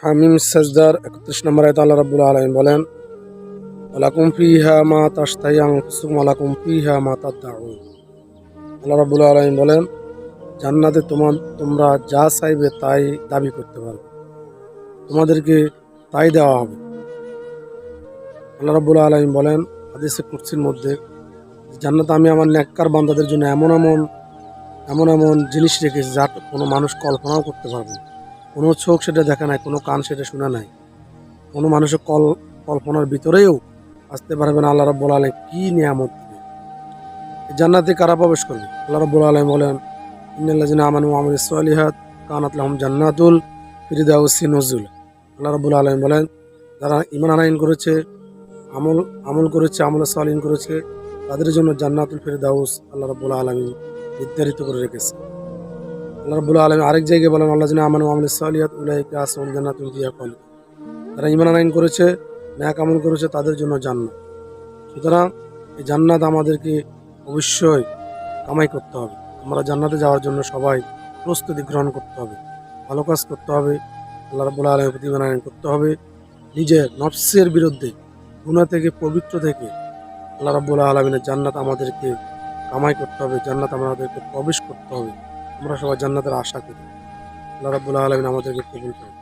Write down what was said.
হামিম সাজদার একত্রিশ আল্লাহ বলেন মা মা বলেন, জান্নাতে তোমার তোমরা যা চাইবে তাই দাবি করতে পারবে। তোমাদেরকে তাই দেওয়া হবে। আল্লাহ রাব্বুল আলামিন বলেন, হাদিসে কুরসির মধ্যে, জান্নাত আমি আমার নেককার বান্দাদের জন্য এমন এমন এমন এমন জিনিস রেখেছি যা কোনো মানুষ কল্পনাও করতে পারবে না। কোনো চোখ সেটা দেখে নাই, কোনো কান সেটা শোনা নাই। কোনো মানুষের কল, কল্পনার ভিতরেও আসতে পারবে না আল্লাহ রব্বুল আলম কি নিয়ামত জান্নাতে কারা প্রবেশ করবে? আল্লাহ রব্বুল আলম বলেন ইন্নাল্লাজিন আমানু আমল সালিহাত কানাত লাহুম জান্নাতুল ফিরদাউসি নজুল। আল্লাহ রব্বুল আলম বলেন, যারা ইমান আনায়ন করেছে, আমল আমল করেছে, আমল সালিন করেছে, তাদের জন্য জান্নাতুল ফিরদাউস আল্লাহ রব্বুল আলমী নির্ধারিত করে রেখেছে। আল্লাহ রাব্বুল আলামিন আরেক জায়গায় বলেন আল্লাহ জিনা আমানু আমল সালিয়াত উলাইকা আসমাল জান্নাতুল ফিহা খালিদ যারা ঈমান আনায়ন করেছে, ন্যাক আমল করেছে, তাদের জন্য জান্নাত। সুতরাং এই জান্নাত আমাদেরকে অবশ্যই কামাই করতে হবে। আমরা জান্নাতে যাওয়ার জন্য সবাই প্রস্তুতি গ্রহণ করতে হবে, ভালো কাজ করতে হবে, আল্লাহ রাব্বুল আলামিনের প্রতি আনায়ন করতে হবে, নিজের নফসের বিরুদ্ধে, গুনাহ থেকে, পবিত্র থেকে আল্লাহ রাব্বুল আলামিনের জান্নাত আমাদেরকে কামাই করতে হবে, জান্নাত আমাদেরকে প্রবেশ করতে হবে। আমরা সবাই জান্নাতের আশা করি। আল্লাহ রাবুল্লাহ আলমিন আমাদেরকে কবুল করুন।